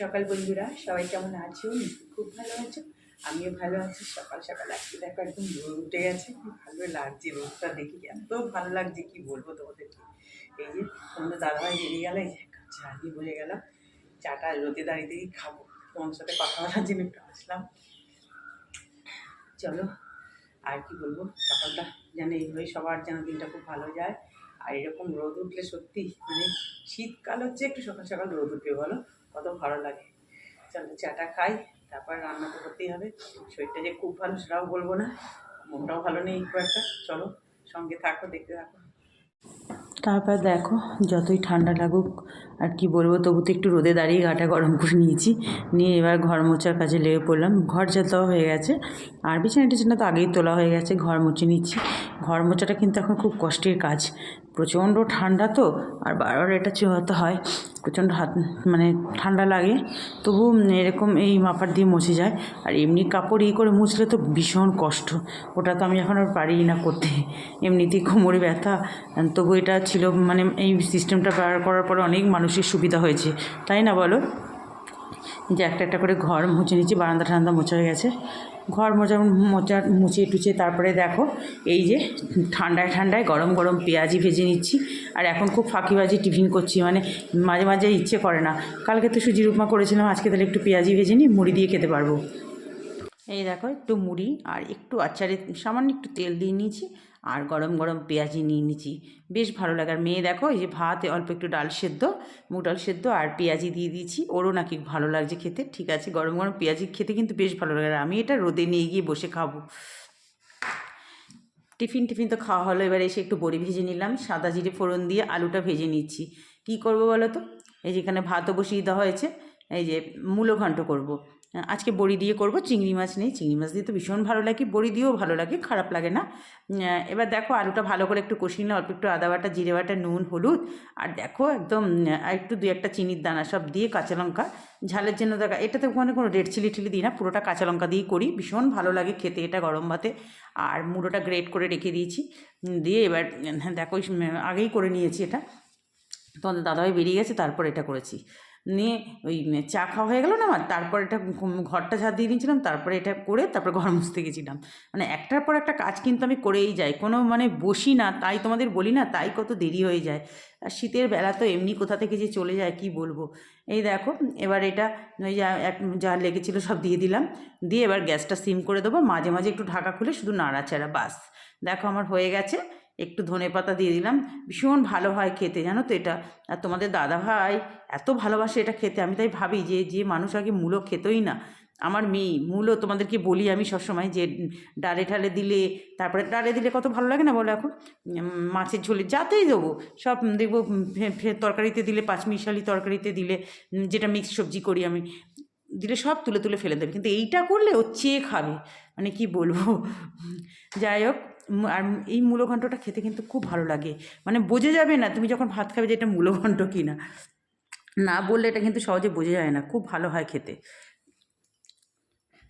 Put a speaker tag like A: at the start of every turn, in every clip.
A: সকাল বন্ধুরা, সবাই কেমন আছো? খুব ভালো আছো? আমিও ভালো আছি। সকাল সকাল আজকে দেখো একদম রোদ উঠে গেছে। খুব ভালো লাগছে রোদটা দেখি। এত ভালো লাগছে, কি বলব তোমাদেরকে? এই যে তোমাদের দাদাভাই বেরিয়ে গেল, এই যে চা দিয়ে বলে গেল, চাটা রোদে দাঁড়িয়ে দাঁড়িয়ে খাব। তোমার সাথে কথা বলার জন্য একটু আসলাম। চলো, আর কি বলব? সকালটা যেন এইভাবে সবার যেন দিনটা খুব ভালো যায়। আর এরকম রোদ উঠলে সত্যি মানে শীতকাল হচ্ছে একটু সকাল সকাল রোদ উঠবে, বলো? কত ভালো লাগে। চলো চাটা খাই, তারপর রান্না তো করতেই হবে। শরীরটা যে খুব ভালো সেটাও বলব না, মনটাও ভালো নেই খুব একটা। চলো সঙ্গে থাকো, দেখতে থাকো। তারপর দেখো, যতই ঠান্ডা লাগুক, আর কি বলব, তবু তো একটু রোদে দাঁড়িয়ে গাটা গরম করে নিয়েছি। নিয়ে এবার ঘর মোছার কাজে লেগে পড়লাম। ঘর যেতে হয়ে গেছে, আর বিছানা টিছানা তো আগেই তোলা হয়ে গেছে, ঘর মুছে নিচ্ছি। ঘর মোছাটা কিন্তু এখন খুব কষ্টের কাজ। প্রচণ্ড ঠান্ডা তো, আর বারবার এটা চুয়াতে হয়। প্রচণ্ড হাত মানে ঠান্ডা লাগে। তবু এরকম এই মাপার দিয়ে মুছে যায়। আর এমনি কাপড় ই করে মুছলে তো ভীষণ কষ্ট। ওটা তো আমি এখন আর পারি না করতে। এমনিতেই কোমরে ব্যথা। তবু এটা ছিল মানে এই সিস্টেমটা বার করার পরে অনেক মানুষের সুবিধা হয়েছে। তাই না বলো? যে একটা একটা করে ঘর মুছে নিচ্ছি বারান্দা ঠান্দা মোছা হয়ে গেছে। ঘর মোচা মোচা মুছিয়ে টুচিয়ে তারপরে দেখো, এই যে ঠান্ডায় ঠান্ডায় গরম গরম পেঁয়াজি ভেজে নিচ্ছি। আর এখন খুব ফাঁকিবাজি টিফিন করছি মানে মাঝে মাঝে ইচ্ছে করে না। কালকে তো সুজির উপমা করেছিলাম, আজকে তাহলে একটু পেঁয়াজি ভেজে নিই মুড়ি দিয়ে খেতে পারব। এই দেখো, একটু মুড়ি আর একটু আচারে সামান্য একটু তেল দিয়ে নিয়েছি। আর গরম গরম পেঁয়াজি নিয়ে নিয়েছি। বেশ ভালো লাগে। আর মেয়ে দেখো, এই যে ভাত অল্প একটু ডাল সেদ্ধ, মুগ ডাল সেদ্ধ আর পেঁয়াজি দিয়ে দিয়েছি। ওরও নাকি ভালো লাগছে খেতে। ঠিক আছে, গরম গরম পেঁয়াজি খেতে কিন্তু বেশ ভালো লাগে। আর আমি এটা রোদে নিয়ে গিয়ে বসে খাব। টিফিন টিফিন তো খাওয়া হলো। এবার এসে একটু বড়ি ভেজে নিলাম। সাদা জিরে ফোড়ন দিয়ে আলুটা ভেজে নিচ্ছি। কী করব বলো তো? এই যে এখানে ভাতও বসিয়ে দেওয়া হয়েছে। এই যে মূলো ঘন্ট করব। আজকে বড়ি দিয়ে করব, চিংড়ি মাছ নেই, চিংড়ি মাছ দিয়ে তো ভীষণ ভালো লাগে, বড়ি দিয়েও ভালো লাগে, খারাপ লাগে না। এবার দেখো আলুটা ভালো করে একটু কষিয়ে নিলে অল্প একটু আদা বাটা, জিরে বাটা, নুন, হলুদ, আর দেখো একদম একটু দু একটা চিনির দানা সব দিয়ে কাঁচা লঙ্কা, ঝালের জন্য দেখা, এটাতে ওখানে কোনো রেড চিলি টিলি দিই না, পুরোটা কাঁচা লঙ্কা দিয়েই করি, ভীষণ ভালো লাগে খেতে এটা গরম ভাতে, আর মুড়োটা গ্রেট করে রেখে দিয়েছি দিয়ে এবার দেখো আগেই করে নিয়েছি এটা তোমাদের দাদাভাই বেরিয়ে গেছে, তারপর এটা করেছি। নিয়ে ওই চা খাওয়া হয়ে গেলো না আমার তারপর এটা ঘরটা ঝাড় দিয়ে দিয়েছিলাম তারপরে এটা করে তারপর ঘর মুছতে গেছিলাম। মানে একটার পর একটা কাজ কিন্তু আমি করেই যাই। কোনো মানে বসি না, তাই তোমাদের বলি না, তাই কত দেরি হয়ে যায়। আর শীতের বেলা তো এমনি কোথা থেকে যে চলে যায়, কি বলব? এই দেখো, এবার এটা ওই যা, এক, যা লেগেছিলো সব দিয়ে দিলাম। দিয়ে এবার গ্যাসটা সিম করে দেবো। মাঝে মাঝে একটু ঢাকা খুলে শুধু নাড়াচাড়া, বাস। দেখো আমার হয়ে গেছে। একটু ধনে পাতা দিয়ে দিলাম। ভীষণ ভালো হয় খেতে, জানো তো এটা। আর তোমাদের দাদা ভাই এত ভালোবাসে এটা খেতে, আমি তাই ভাবি যে যে মানুষ আগে মূলো খেতই না। আমার মেয়ে, মূলো তোমাদেরকে বলি আমি সবসময় যে, ডালে ঠালে দিলে, তারপরে ডালে দিলে কত ভালো লাগে না বলো এখন? মাছের ঝোলে যাতেই দেবো, সব দেখব তরকারিতে দিলে, পাঁচমিশালি তরকারিতে দিলে যেটা মিক্স সবজি করি আমি, দিলে সব তুলে তুলে ফেলে দেবে। কিন্তু এইটা করলে ও চেয়ে খাবে। মানে কি বলব? যাই হোক আর এই মূলঘণ্টটা খেতে কিন্তু খুব ভালো লাগে। মানে বোঝা যাবে না তুমি যখন ভাত খাবে যে এটা মূলঘণ্ট কি না না বললে এটা কিন্তু সহজে বোঝা যায় না, খুব ভালো হয় খেতে।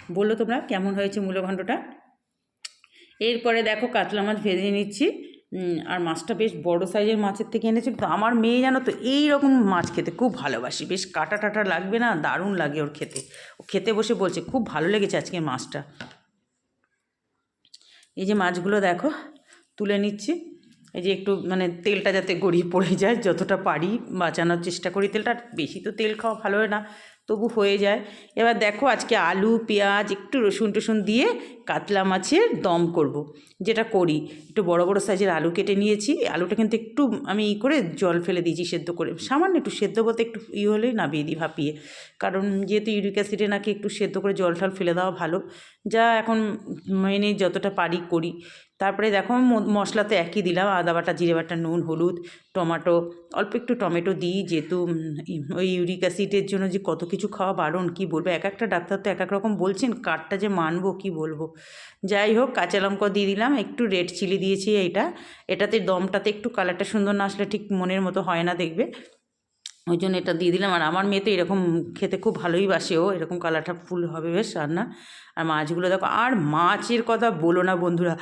A: বলল তোমরা কেমন হয়েছে মূলঘণ্টটা? এরপরে দেখো কাতলা মাছ ভেজে নিচ্ছি। আর মাছটা বেশ বড় সাইজের মাছের থেকে এনেছিল। তো আমার মেয়ে জানো তো এই রকম মাছ খেতে খুব ভালোবাসি। বেশ কাটা টাটা লাগবে না, দারুণ লাগে ওর খেতে। ও খেতে বসে বলছে, খুব ভালো লেগেছে আজকে মাছটা। এই যে মাছগুলো দেখো তুলে নিচ্ছি। এই যে একটু মানে তেলটা যাতে গড়িয়ে পড়ে যায়, যতটা পারি বাঁচানোর চেষ্টা করি। তেলটা বেশি তো তেল খাওয়া ভালো হয় না, তবু হয়ে যায়। এবার দেখো আজকে আলু, পেঁয়াজ, একটু রসুন টসুন দিয়ে কাতলা মাছের দম করব। যেটা করি, একটু বড় বড় সাইজের আলু কেটে নিয়েছি। আলুটা কিন্তু একটু আমি ই করে জল ফেলে দিয়েছি সেদ্ধ করে। সামান্য একটু সেদ্ধ বলতে একটু ই হলেই নামিয়ে দিই ভাপিয়ে। কারণ যেহেতু ইউরিক অ্যাসিডে নাকি একটু সেদ্ধ করে জল টল ফেলে দেওয়া ভালো। যা এখন মেনে যতটা পারি করি। তারপরে দেখো মশলা তো একই দিলাম, আদা বাটা, জিরে বাটা, নুন, হলুদ, টমাটো, অল্প একটু টমেটো দিই যেহেতু ওই ইউরিক অ্যাসিডের জন্য যে কত কিছু খাওয়া বারণ, কী বলব? এক একটা ডাক্তার তো এক এক রকম বলছেন কাঠটা যে মানবো, কি বলব? যাই হোক, কাঁচা লঙ্কা দিয়ে দিলাম, একটু রেড চিলি দিয়েছি এইটা। এটাতে দমটাতে একটু কালারটা সুন্দর না আসলে ঠিক মনের মতো হয় না দেখবে। ওই জন্য এটা দিয়ে দিলাম। আর আমার মেয়ে তো এরকম খেতে খুব ভালোই বাসে ও। এরকম কালারটা ফুল হবে বেশ রান্না। আর মাছগুলো দেখো, আর মাছের কথা বলো না বন্ধুরা।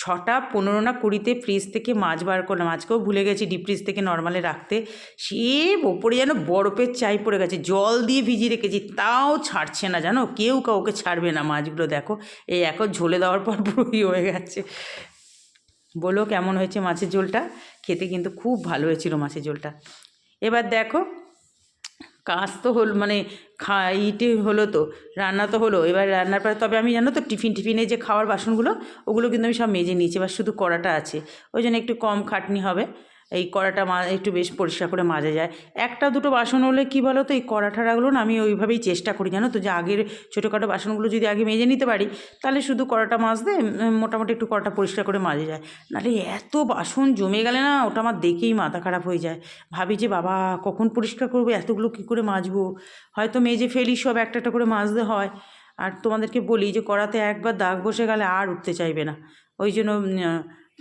A: ছটা পনেরো না কুড়িতে ফ্রিজ থেকে মাছ বার করলাম। আজকেও ভুলে গেছি ডিপ ফ্রিজ থেকে নর্মালে রাখতে। সে ওপরে যেন বরফের চাই পড়ে গেছে। জল দিয়ে ভিজিয়ে রেখেছি। তাও ছাড়ছে না জানো? কেউ কাউকে ছাড়বে না মাছগুলো, দেখো। এই এখন ঝোলে দেওয়ার পর পুরোই হয়ে গেছে। বলো কেমন হয়েছে মাছের ঝোলটা? খেতে কিন্তু খুব ভালো হয়েছিল মাছের ঝোলটা। এবার দেখো, কাজ তো হল মানে খা, ইটে হলো তো, রান্না তো হলো। এবার রান্নার পরে, তবে আমি জানো তো, টিফিন, টিফিনে যে খাওয়ার বাসনগুলো, ওগুলো কিন্তু আমি সব মেজে নিয়েছি, এবার শুধু কড়াটা আছে। ওই জন্য একটু কম খাটনি হবে। এই কড়াটা মা, একটু বেশ পরিষ্কার করে মাজা যায়। একটা দুটো বাসন হলে কী বলো তো এই কড়া না আমি ওইভাবেই চেষ্টা করি, জানো তো? যে আগের ছোটোখাটো বাসনগুলো যদি আগে মেজে নিতে পারি, তাহলে শুধু কড়াটা মাজতে মোটামুটি একটু কড়াটা পরিষ্কার করে মাজে যায়। নাহলে এত বাসন জমে গেলে না ওটা আমার দেখেই মাথা খারাপ হয়ে যায়। ভাবি যে, বাবা, কখন পরিষ্কার করব? এতগুলো কী করে মাজবো? হয়তো মেজে ফেলি সব, একটা একটা করে মাজতে হয়। আর তোমাদেরকে বলি যে, কড়াতে একবার দাগ বসে গেলে আর উঠতে চাইবে না। ওই জন্য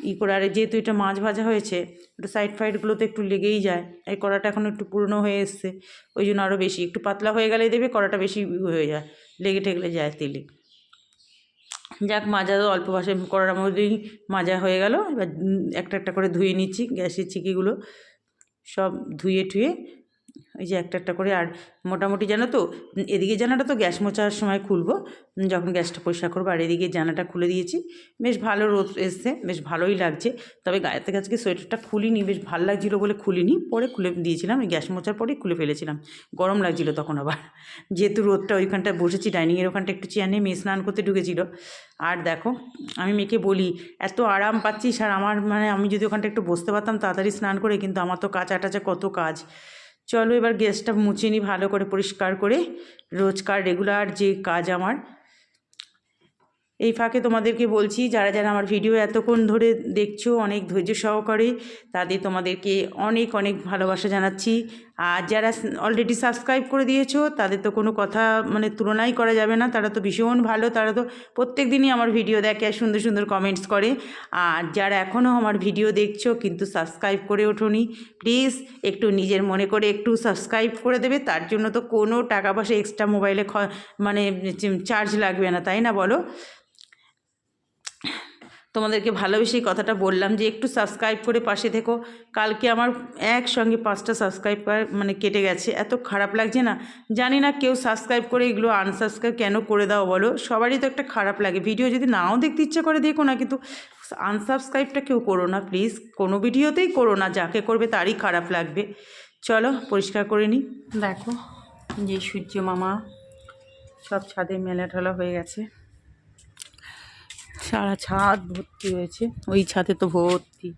A: ই করে, আর যেহেতু এটা মাছ ভাজা হয়েছে, একটু সাইড ফাইডগুলো তো একটু লেগেই যায়। এই কড়াটা এখন একটু পুরনো হয়ে এসছে, ওই জন্য আরও বেশি, একটু পাতলা হয়ে গেলেই দেবে কড়াটা বেশি হয়ে যায়, লেগে ঠেগলে যায় তেলে। যাক, মাজা অল্প বাসে কড়ার মধ্যেই মাজা হয়ে গেল। এবার একটা একটা করে ধুয়ে নিচ্ছি, গ্যাসের চিকিগুলো সব ধুয়ে টুয়ে এই যে একটা একটা করে, আর মোটামুটি জানো তো, এদিকে জানাটা তো গ্যাস মোছার সময় খুলবো যখন গ্যাসটা পরিষ্কার করব, আর এদিকে জানাটা খুলে দিয়েছি। বেশ ভালো রোদ এসছে, বেশ ভালোই লাগছে, তবে গায়ে থেকে আজকে সোয়েটারটা খুলিনি, বেশ ভালো লাগছিল বলে খুলিনি, পরে খুলে দিয়েছিলাম গ্যাস মোচার পরেই খুলে ফেলেছিলাম, গরম লাগছিল তখন আবার। যেহেতু রোদটা ওইখানটায় বসেছি, ডাইনিংয়ের ওখানটা একটু চেয়ার নিয়ে মেয়ে স্নান করতে ঢুকেছিল, আর দেখো, আমি মেয়েকে বলি, এত আরাম পাচ্ছিস, আর আমার মানে আমি যদি ওখানটা একটু বসতে পারতাম তাড়াতাড়ি স্নান করে, কিন্তু আমার তো কাঁচা টাচা কত কাজ। চলো এবার গ্যাসটা মুছে নিই ভালো করে পরিষ্কার করে। রোজকার রেগুলার যে কাজ আমার। এই ফাঁকে তোমাদেরকে বলছি, যারা যারা আমার ভিডিও এতক্ষণ ধরে দেখছ, অনেক ধৈর্য সহকারে তাদের তোমাদেরকে অনেক অনেক ভালোবাসা জানাচ্ছি। আর যারা অলরেডি সাবস্ক্রাইব করে দিয়েছ, তাদের তো কোনো কথা মানে তুলনাই করা যাবে না। তারা তো ভীষণ ভালো, তারা তো প্রত্যেক দিনই আমার ভিডিও দেখে আর সুন্দর সুন্দর কমেন্টস করে। আর যারা এখনও আমার ভিডিও দেখছ, কিন্তু সাবস্ক্রাইব করে ওঠোনি প্লিজ একটু নিজের মনে করে একটু সাবস্ক্রাইব করে দেবে। তার জন্য তো কোনো টাকা পয়সা এক্সট্রা মোবাইলে মানে চার্জ লাগবে না, তাই না বলো? তোমাদেরকে ভালোবেসেই কথাটা বললাম যে একটু সাবস্ক্রাইব করে পাশে থেকো। কালকে আমার একসঙ্গে পাঁচটা সাবস্ক্রাইব মানে কেটে গেছে। এত খারাপ লাগছে না। জানি না কেউ সাবস্ক্রাইব করে এগুলো আনসাবস্ক্রাইব কেন করে দাও বলো? সবারই তো একটা খারাপ লাগে। ভিডিও যদি নাও দেখতে ইচ্ছে করে দেখো না কিন্তু আনসাবস্ক্রাইবটা কেউ করো না। প্লিজ কোনো ভিডিওতেই করো না। যাকে করবে তারই খারাপ লাগবে। চলো পরিষ্কার করে নিই। দেখো, যে সূর্য মামা সব ছাদে মেলা ঠেলা হয়ে গেছে। সারা ছাদ ভর্তি হয়েছে। ওই ছাদে তো ভর্তি।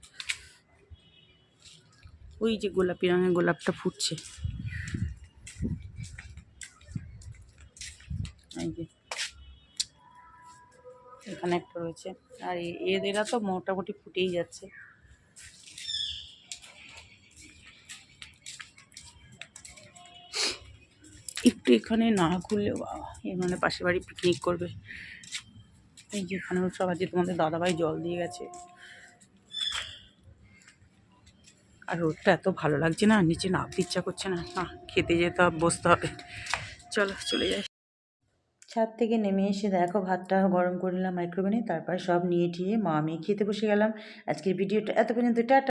A: ওই যে গোলাপি রঙের গোলাপটা ফুটছে। এখানে একটা রয়েছে। আর এদেরা তো মোটামুটি ফুটেই যাচ্ছে। একটু এখানে না ঘুরলে বাবা এর মানে পাশের বাড়ি পিকনিক করবে। এই যে এখানেও সব আছে তোমাদের দাদাভাই জল দিয়ে গেছে। আর রোদটা এত ভালো লাগছে না, নিচে নামতে ইচ্ছা করছে না। না, খেতে যেতে হবে, বসতে হবে। চলো, চলে যাই। ছাদ থেকে নেমে এসে দেখো, ভাতটা গরম করে নিলাম মাইক্রোওভেনে তারপর সব নিয়ে টিয়ে মা আমি খেতে বসে গেলাম। আজকের ভিডিওটা এত পর্যন্ত, টাটা।